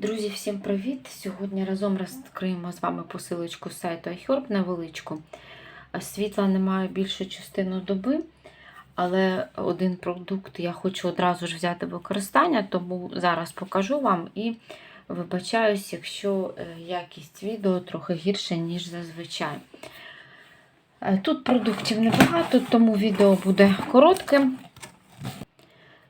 Друзі, всім привіт! Сьогодні разом розкриємо з вами посилочку з сайту iHerb невеличку. Світла немає більшу частину доби, але один продукт я хочу одразу ж взяти в використання, тому зараз покажу вам і вибачаюсь, якщо е, якість відео трохи гірша, ніж зазвичай. Е, Тут продуктів небагато, тому відео буде коротким.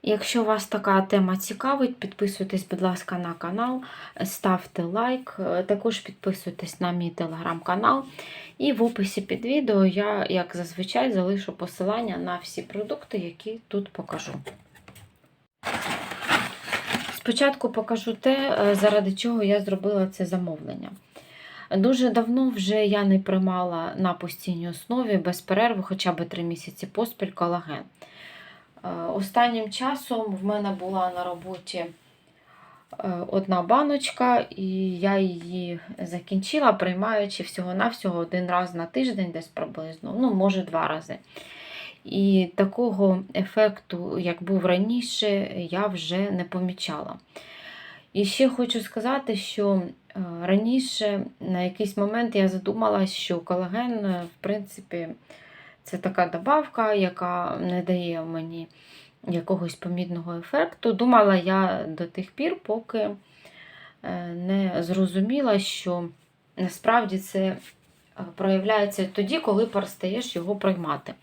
Якщо вас така тема цікавить, підписуйтесь, будь ласка, на канал, ставте лайк, е, також підписуйтесь на мій телеграм-канал. І в описі під відео я, як зазвичай, залишу посилання на всі продукти, які тут покажу. Спочатку покажу те, е, заради чого я зробила це замовлення. Дуже давно вже я не приймала на постійній основі без перерви хоча б 3 місяці поспіль колаген. Е, Останнім часом в мене була на роботі е, одна баночка, і я її закінчила, приймаючи всього-навсього один раз на тиждень, десь приблизно, ну, може, два рази. І такого ефекту, як був раніше, я вже не помічала. І ще хочу сказати, що е, раніше на якийсь момент я задумалась, що колаген, в принципі, це така добавка, яка не дає мені якогось помітного ефекту. Думала я до тих пір, поки е, не зрозуміла, що насправді це е, проявляється тоді, коли перестаєш його приймати.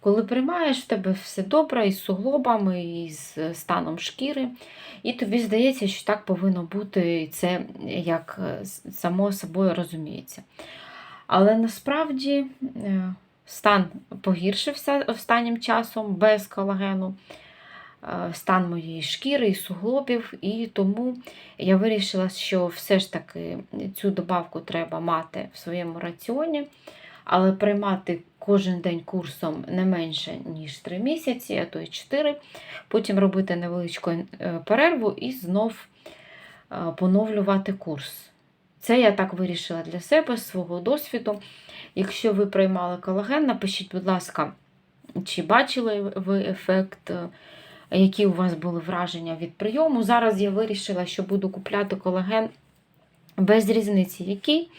Коли приймаєш, в тебе все добре із суглобами, і з станом шкіри, і тобі здається, що так повинно бути, і це як е, само собою розуміється. Але насправді е, стан погіршився останнім часом без колагену, е, стан моєї шкіри і суглобів, і тому я вирішила, що все ж таки цю добавку треба мати в своєму раціоні, але приймати кожен день курсом не менше, ніж 3 місяці, а то й 4, потім робити невеличку е, перерву і знов е, поновлювати курс. Це я так вирішила для себе, свого досвіду. Якщо ви приймали колаген, напишіть, будь ласка, чи бачили ви ефект, е, які у вас були враження від прийому. Зараз я вирішила, що буду купляти колаген без різниці, який,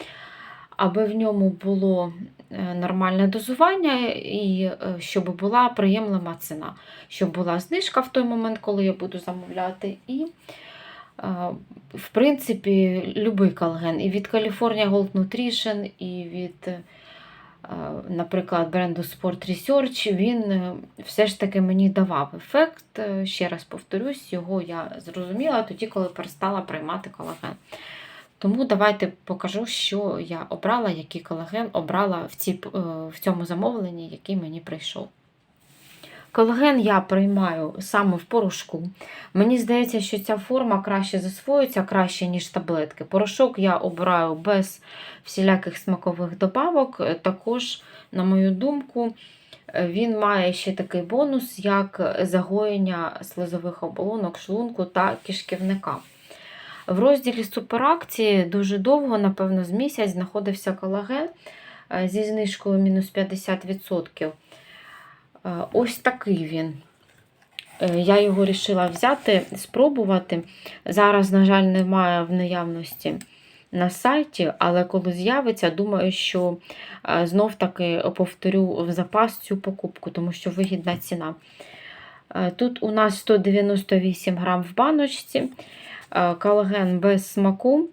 аби в ньому було е, нормальне дозування і е, щоб була приємлива ціна, щоб була знижка в той момент, коли я буду замовляти. і в принципі, любий колаген. І від California Gold Nutrition, і від, наприклад, бренду Sport Research, він е, все ж таки мені давав ефект. Е, Ще раз повторюсь, його я зрозуміла тоді, коли перестала приймати колаген. Тому давайте покажу, що я обрала, який колаген обрала в, ці, е, в цьому замовленні, який мені прийшов. Колаген я приймаю саме в порошку. Мені здається, що ця форма краще засвоюється, краще, ніж таблетки. Порошок я обираю без всіляких смакових добавок. Також, на мою думку, він має ще такий бонус, як загоєння слизових оболонок, шлунку та кишківника. В розділі суперакції дуже довго, напевно, з місяць знаходився колаген зі знижкою мінус 50%. Ось такий він. Е, Я його вирішила взяти, спробувати. Зараз, на жаль, немає в наявності на сайті, але коли з'явиться, думаю, що знов таки повторю в запас цю покупку, тому що вигідна ціна. Е, Тут у нас 198 грам в баночці, е, колаген без смаку.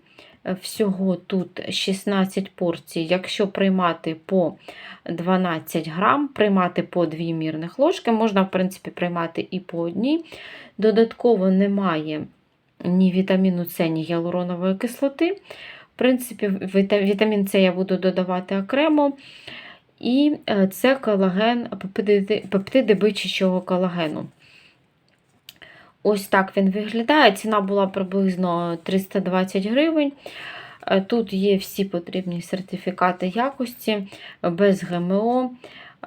Всього тут 16 порцій. Якщо приймати по 12 грам, приймати по 2 мірних ложки, можна, в принципі, приймати і по одній. Додатково немає ні вітаміну С, ні гіалуронової кислоти. В принципі, вітамін С я буду додавати окремо. І е, це колаген, пептиди, бичачого колагену. Ось так він виглядає. Ціна була приблизно 320 гривень. Е, Тут є всі потрібні сертифікати якості, без ГМО.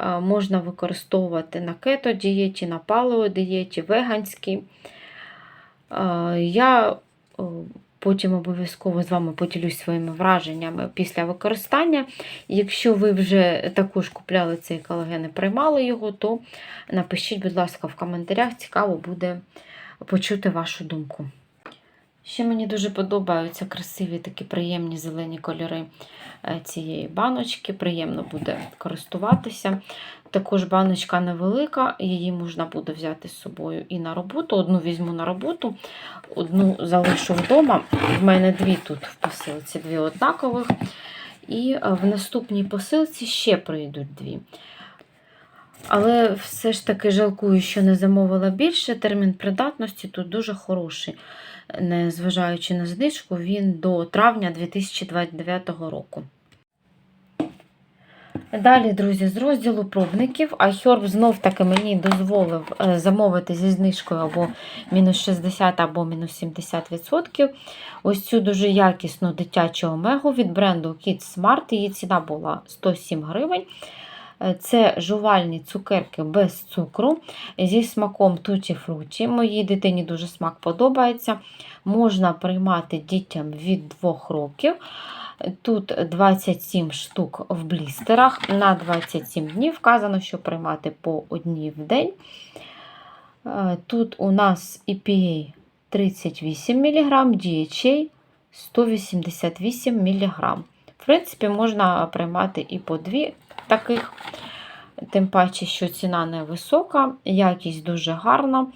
Е, Можна використовувати на кето-дієті, на палеодієті, веганській. Е, Я потім обов'язково з вами поділюсь своїми враженнями після використання. Якщо ви вже також купляли цей колаген і приймали його, то напишіть, будь ласка, в коментарях, цікаво буде почути вашу думку. Ще мені дуже подобаються красиві такі приємні зелені кольори е, цієї баночки. Приємно буде користуватися. Також баночка невелика, її можна буде взяти з собою і на роботу. Одну візьму на роботу, одну залишу вдома. В мене дві тут в посилці, дві однакових. І е, в наступній посилці ще прийдуть дві. Але все ж таки жалкую, що не замовила більше. Термін придатності тут дуже хороший. Незважаючи на знижку, він до травня 2029 року. Далі, друзі, з розділу пробників, iHerb знов таки мені дозволив е, замовити зі знижкою або мінус 60, або мінус 70%. Ось цю дуже якісну дитячу омегу від бренду Kids Smart. Її ціна була 107 гривень. Е, Це жувальні цукерки без цукру зі смаком туті-фруті. Моїй дитині дуже смак подобається. Можна приймати дітям від 2 років. Тут 27 штук в блістерах на 27 днів. Вказано, що приймати по одній в день. Е, Тут у нас EPA 38 мг, DHA 188 мг. В принципі, можна приймати і по дві таких, тим паче, що ціна невисока, якість дуже гарна.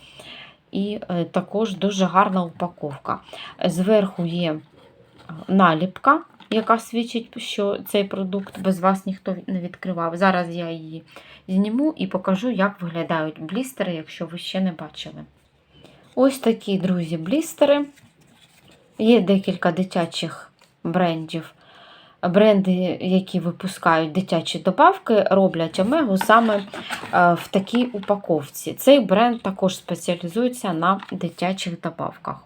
І е, також дуже гарна упаковка. Зверху є наліпка, яка свідчить, що цей продукт без вас ніхто не відкривав. Зараз я її зніму і покажу, як виглядають блістери, якщо ви ще не бачили. Ось такі, друзі, блістери. Є декілька дитячих брендів. Бренди, які випускають дитячі добавки, роблять омегу саме е, в такій упаковці. Цей бренд також спеціалізується на дитячих добавках.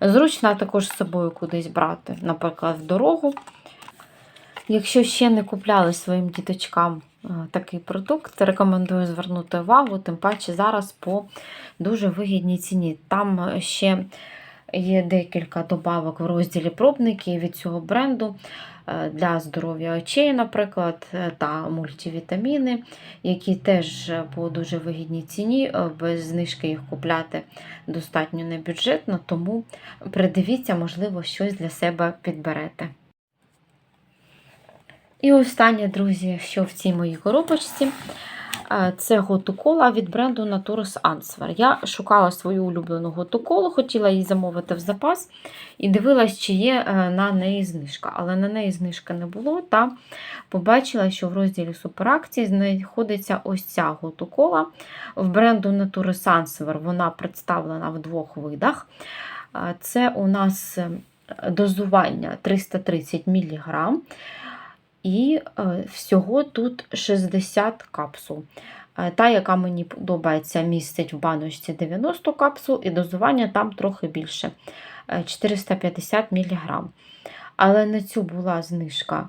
Зручно також з собою кудись брати, наприклад, в дорогу. Якщо ще не купляли своїм діточкам е, такий продукт, рекомендую звернути увагу, тим паче зараз по дуже вигідній ціні. Там ще є декілька добавок в розділі пробники від цього бренду для здоров'я очей, наприклад, е, та мультивітаміни, які теж по дуже вигідній ціні, е, без знижки їх купляти достатньо небюджетно, тому придивіться, можливо, щось для себе підберете. І останнє, друзі, що в цій моїй коробочці, е, це готукола від бренду Naturus Answer. Я шукала свою улюблену готуколу, хотіла її замовити в запас і дивилась, чи є е, на неї знижка. Але на неї знижки не було. Та побачила, що в розділі суперакції знаходиться ось ця готукола. В бренду Naturus Answer вона представлена в двох видах. Е, Це у нас е, дозування 330 мг. І е, всього тут 60 капсул. Е, Та, яка мені подобається, містить в баночці 90 капсул, і дозування там трохи більше е, 450 мг. Але на цю була знижка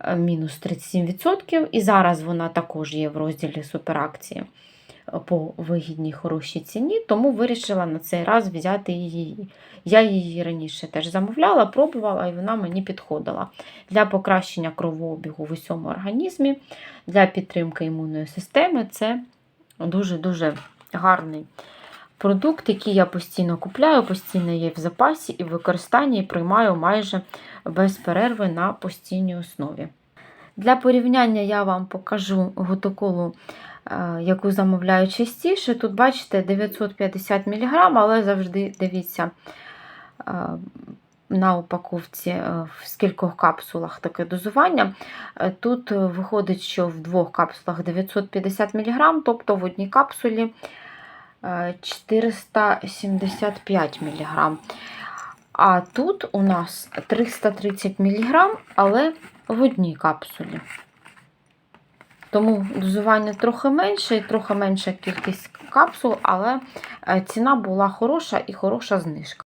е, мінус 37%, і зараз вона також є в розділі суперакції е, по вигідній хорошій ціні, тому вирішила на цей раз взяти її. Я її раніше теж замовляла, пробувала, і вона мені підходила для покращення кровообігу в усьому організмі, для підтримки імунної системи. Це дуже-дуже гарний продукт, який я постійно купляю, постійно є в запасі і в використанні і приймаю майже без перерви на постійній основі. Для порівняння я вам покажу готоколу, яку замовляю частіше. Тут, бачите, 950 мг, але завжди дивіться е, на упаковці, е, в скількох капсулах таке дозування. Е, Тут е, виходить, що в двох капсулах 950 мг, тобто в одній капсулі е, 475 мг. А тут у нас 330 мг, але в одній капсулі. Тому дозування трохи менше і трохи менша кількість капсул, але е, ціна була хороша і хороша знижка.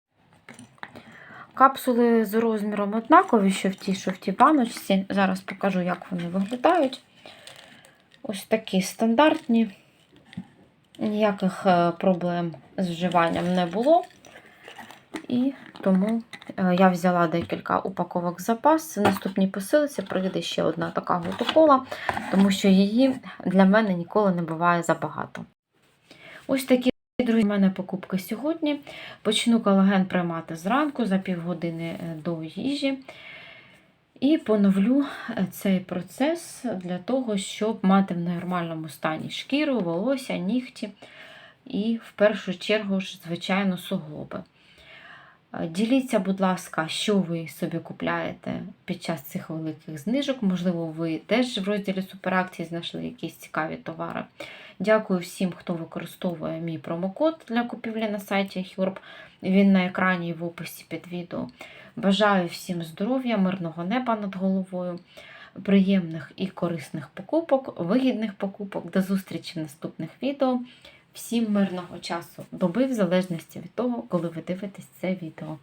Капсули з розміром однакові, що в тій, що в тій баночці. Зараз покажу, як вони виглядають. Ось такі стандартні. Ніяких е, проблем з вживанням не було. І тому я взяла декілька упаковок запас. В наступній посилці прийде ще одна така готокола, тому що її для мене ніколи не буває забагато. Ось такі, друзі, у мене покупки сьогодні. Почну колаген приймати зранку за півгодини е, до їжі. І поновлю е, цей процес для того, щоб мати в нормальному стані шкіру, волосся, нігті і в першу чергу звичайно, суглоби. Е, Діліться, будь ласка, що ви собі купляєте під час цих великих знижок. Можливо, ви теж в розділі суперакцій знайшли якісь цікаві товари. Дякую всім, хто використовує мій промокод для купівлі на сайті Hurb. Він на екрані і в описі під відео. Бажаю всім здоров'я, мирного неба над головою, приємних і корисних покупок, вигідних покупок. До зустрічі в наступних відео. Всім мирного часу доби, в залежності від того, коли ви дивитесь це відео.